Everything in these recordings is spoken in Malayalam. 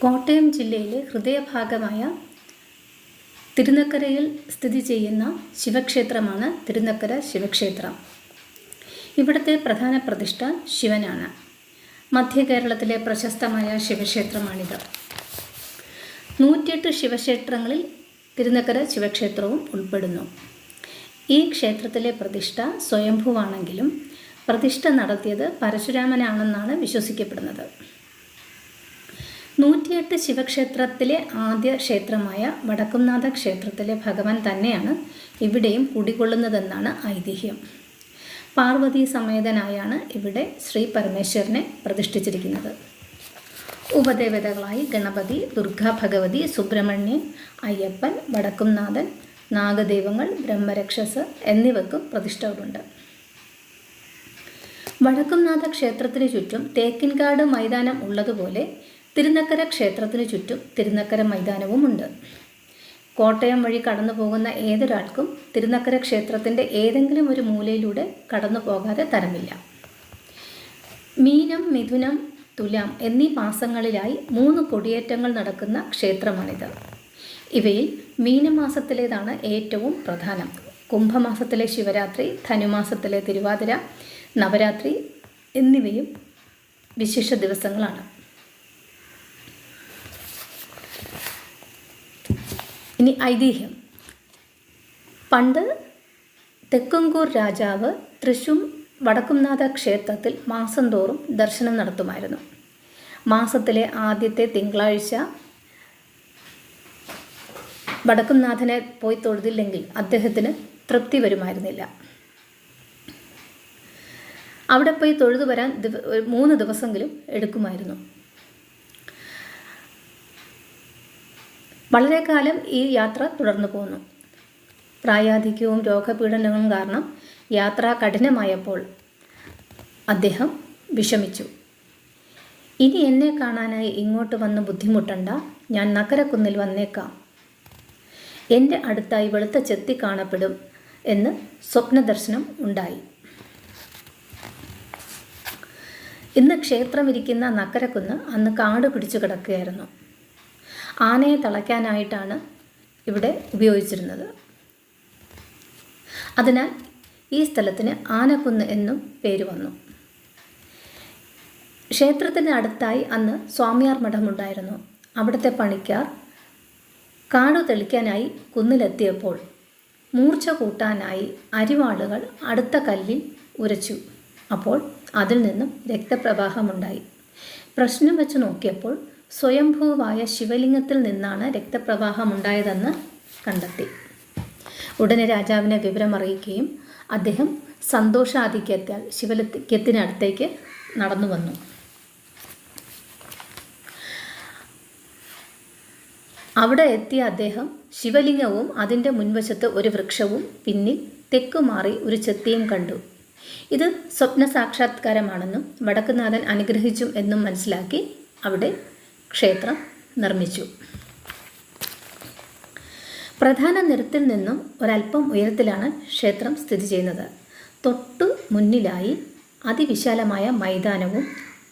കോട്ടയം ജില്ലയിലെ ഹൃദയഭാഗമായ തിരുനക്കരയിൽ സ്ഥിതി ചെയ്യുന്ന ശിവക്ഷേത്രമാണ് തിരുനക്കര ശിവക്ഷേത്രം. ഇവിടുത്തെ പ്രധാന പ്രതിഷ്ഠ ശിവനാണ്. മധ്യ കേരളത്തിലെ പ്രശസ്തമായ ശിവക്ഷേത്രമാണിത്. നൂറ്റിയെട്ട് ശിവക്ഷേത്രങ്ങളിൽ തിരുനക്കര ശിവക്ഷേത്രവും ഉൾപ്പെടുന്നു. ഈ ക്ഷേത്രത്തിലെ പ്രതിഷ്ഠ സ്വയംഭുവാണെങ്കിലും പ്രതിഷ്ഠ നടത്തിയത് പരശുരാമനാണെന്നാണ് വിശ്വസിക്കപ്പെടുന്നത്. നൂറ്റിയെട്ട് ശിവക്ഷേത്രത്തിലെ ആദ്യ ക്ഷേത്രമായ വടക്കുംനാഥ ക്ഷേത്രത്തിലെ ഭഗവാൻ തന്നെയാണ് ഇവിടെയും കുടികൊള്ളുന്നതെന്നാണ് ഐതിഹ്യം. പാർവതി സമേതനായാണ് ഇവിടെ ശ്രീ പരമേശ്വരനെ പ്രതിഷ്ഠിച്ചിരിക്കുന്നത്. ഉപദേവതകളായി ഗണപതി ദുർഗാ ഭഗവതി സുബ്രഹ്മണ്യൻ അയ്യപ്പൻ വടക്കുംനാഥൻ നാഗദേവങ്ങൾ ബ്രഹ്മരക്ഷസ് എന്നിവർക്കും പ്രതിഷ്ഠകളുണ്ട്. വടക്കുംനാഥ ക്ഷേത്രത്തിന് ചുറ്റും തേക്കിൻകാട് മൈതാനം ഉള്ളതുപോലെ തിരുനക്കര ക്ഷേത്രത്തിനു ചുറ്റും തിരുനക്കര മൈതാനവുമുണ്ട്. കോട്ടയം വഴി കടന്നു പോകുന്ന ഏതൊരാൾക്കും തിരുനക്കര ക്ഷേത്രത്തിന്റെ ഏതെങ്കിലും ഒരു മൂലയിലൂടെ കടന്നു പോകാതെ തരമില്ല. മീനം മിഥുനം തുലാം എന്നീ മാസങ്ങളിലായി മൂന്ന് കൊടിയേറ്റങ്ങൾ നടക്കുന്ന ക്ഷേത്രമാണിത്. ഇവയിൽ മീനമാസത്തിലേതാണ് ഏറ്റവും പ്രധാനം. കുംഭമാസത്തിലെ ശിവരാത്രി ധനുമാസത്തിലെ തിരുവാതിര നവരാത്രി എന്നിവയും വിശേഷ ദിവസങ്ങളാണ്. ഇനി ഐതിഹ്യം. പണ്ട് തെക്കുംകൂർ രാജാവ് തൃശൂർ വടക്കുംനാഥ ക്ഷേത്രത്തിൽ മാസം തോറും ദർശനം നടത്തുമായിരുന്നു. മാസത്തിലെ ആദ്യത്തെ തിങ്കളാഴ്ച വടക്കുംനാഥനെ പോയി തൊഴുതില്ലെങ്കിൽ അദ്ദേഹത്തിന് തൃപ്തി വരുമായിരുന്നില്ല. അവിടെ പോയി തൊഴുതു വരാൻ മൂന്ന് ദിവസമെങ്കിലും എടുക്കുമായിരുന്നു. വളരെ കാലം ഈ യാത്ര തുടർന്നു പോന്നു. പ്രായാധിക്യവും രോഗപീഡനങ്ങളും കാരണം യാത്ര കഠിനമായപ്പോൾ അദ്ദേഹം വിഷമിച്ചു. ഇനി എന്നെ കാണാനായി ഇങ്ങോട്ട് വന്ന് ബുദ്ധിമുട്ടണ്ട. ഞാൻ നക്കരക്കുന്നിൽ വന്നേക്കാം. എന്റെ അടുത്തായി വെളുത്ത ചെത്തി കാണപ്പെടും എന്ന് സ്വപ്നദർശനം ഉണ്ടായി. ഇന്ന് ക്ഷേത്രമിരിക്കുന്ന നക്കരക്കുന്ന് അന്ന് കാട് പിടിച്ചു കിടക്കുകയായിരുന്നു. ആനയെ തളയ്ക്കാനായിട്ടാണ് ഇവിടെ ഉപയോഗിച്ചിരുന്നത്. അതിനാൽ ഈ സ്ഥലത്തിന് ആനക്കുന്ന് എന്നും പേര് വന്നു. ക്ഷേത്രത്തിന് അടുത്തായി അന്ന് സ്വാമിയാർ മഠമുണ്ടായിരുന്നു. അവിടുത്തെ പണിക്കാർ കാടു തെളിക്കാനായി കുന്നിലെത്തിയപ്പോൾ മൂർച്ച കൂട്ടാനായി അരിവാളുകൾ അടുത്ത കല്ലിൽ ഉരച്ചു. അപ്പോൾ അതിൽ നിന്നും രക്തപ്രവാഹമുണ്ടായി. പ്രശ്നം വെച്ച് നോക്കിയപ്പോൾ സ്വയംഭൂവായ ശിവലിംഗത്തിൽ നിന്നാണ് രക്തപ്രവാഹമുണ്ടായതെന്ന് കണ്ടെത്തി. ഉടനെ രാജാവിനെ വിവരം അറിയിക്കുകയും അദ്ദേഹം സന്തോഷാധിക്യത്താൽ ശിവലിംഗത്തിനടുത്തേക്ക് നടന്നു വന്നു. അവിടെ എത്തിയ അദ്ദേഹം ശിവലിംഗവും അതിന്റെ മുൻവശത്ത് ഒരു വൃക്ഷവും പിന്നിൽ തെക്കുമാറി ഒരു ചെത്തിയും കണ്ടു. ഇത് സ്വപ്ന സാക്ഷാത്കാരമാണെന്നും വടക്കുനാഥൻ അനുഗ്രഹിച്ചു എന്നും മനസ്സിലാക്കി അവിടെ ക്ഷേത്രം നിർമ്മിച്ചു. പ്രധാന നിരത്തിൽ നിന്നും ഒരല്പം ഉയരത്തിലാണ് ക്ഷേത്രം സ്ഥിതി ചെയ്യുന്നത്. തൊട്ടു മുന്നിലായി അതിവിശാലമായ മൈതാനവും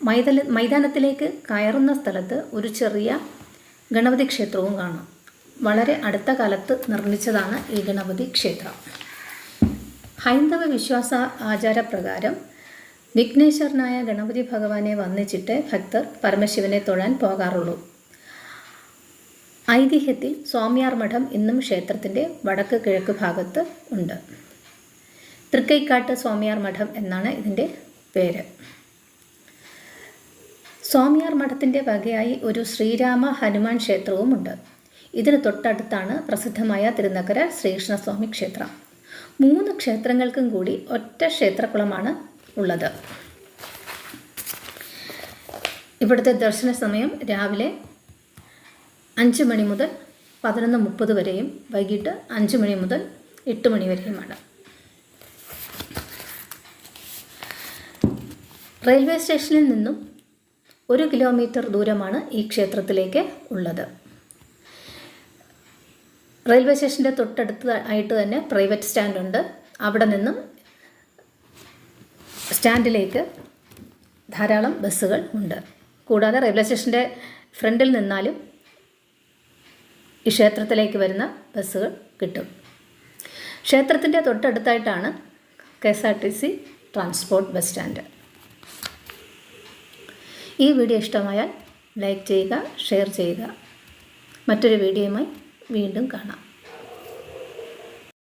മൈതല മൈതാനത്തിലേക്ക് കയറുന്ന സ്ഥലത്ത് ഒരു ചെറിയ ഗണപതി ക്ഷേത്രവും കാണാം. വളരെ അടുത്ത കാലത്ത് നിർമ്മിച്ചതാണ് ഈ ഗണപതി ക്ഷേത്രം. ഹൈന്ദവ വിശ്വാസ ആചാരപ്രകാരം വിഘ്നേശ്വരനായ ഗണപതി ഭഗവാനെ വന്നിച്ചിട്ട് ഭക്തർ പരമശിവനെ തൊഴാൻ പോകാറുള്ളൂ. ഐതിഹ്യത്തിൽ സ്വാമിയാർ മഠം ഇന്നും ക്ഷേത്രത്തിന്റെ വടക്ക് കിഴക്ക് ഭാഗത്ത് ഉണ്ട്. തൃക്കൈക്കാട്ട് സ്വാമിയാർ മഠം എന്നാണ് ഇതിന്റെ പേര്. സ്വാമിയാർ മഠത്തിന്റെ വകയായി ഒരു ശ്രീരാമ ഹനുമാൻ ക്ഷേത്രവുമുണ്ട് ഇതിന് തൊട്ടടുത്താണ് പ്രസിദ്ധമായ തിരുനക്കര ശ്രീകൃഷ്ണസ്വാമി ക്ഷേത്രം. മൂന്ന് ക്ഷേത്രങ്ങൾക്കും കൂടി ഒറ്റ ക്ഷേത്രക്കുളമാണ് ഉള്ളത്. ഇവിടുത്തെ ദർശന സമയം രാവിലെ അഞ്ച് മണി മുതൽ പതിനൊന്ന് മുപ്പത് വരെയും വൈകിട്ട് അഞ്ച് മണി മുതൽ എട്ട് മണി വരെയുമാണ്. റെയിൽവേ സ്റ്റേഷനിൽ നിന്നും ഒരു കിലോമീറ്റർ ദൂരമാണ് ഈ ക്ഷേത്രത്തിലേക്ക് ഉള്ളത്. റെയിൽവേ സ്റ്റേഷന്റെ തൊട്ടടുത്ത് ആയിട്ട് തന്നെ പ്രൈവറ്റ് സ്റ്റാൻഡുണ്ട്. അവിടെ നിന്നും സ്റ്റാൻഡിലേക്ക് ധാരാളം ബസ്സുകൾ ഉണ്ട്. കൂടാതെ റെയിൽവേ സ്റ്റേഷന്റെ ഫ്രണ്ടിൽ നിന്നാലും ഈ ക്ഷേത്രത്തിലേക്ക് വരുന്ന ബസ്സുകൾ കിട്ടും. ക്ഷേത്രത്തിന്റെ തൊട്ടടുത്തായിട്ടാണ് K S R T C transport bus stand. ഈ വീഡിയോ ഇഷ്ടമായാൽ ലൈക്ക് ചെയ്യുക ഷെയർ ചെയ്യുക. മറ്റൊരു വീഡിയോയുമായി വീണ്ടും കാണാം.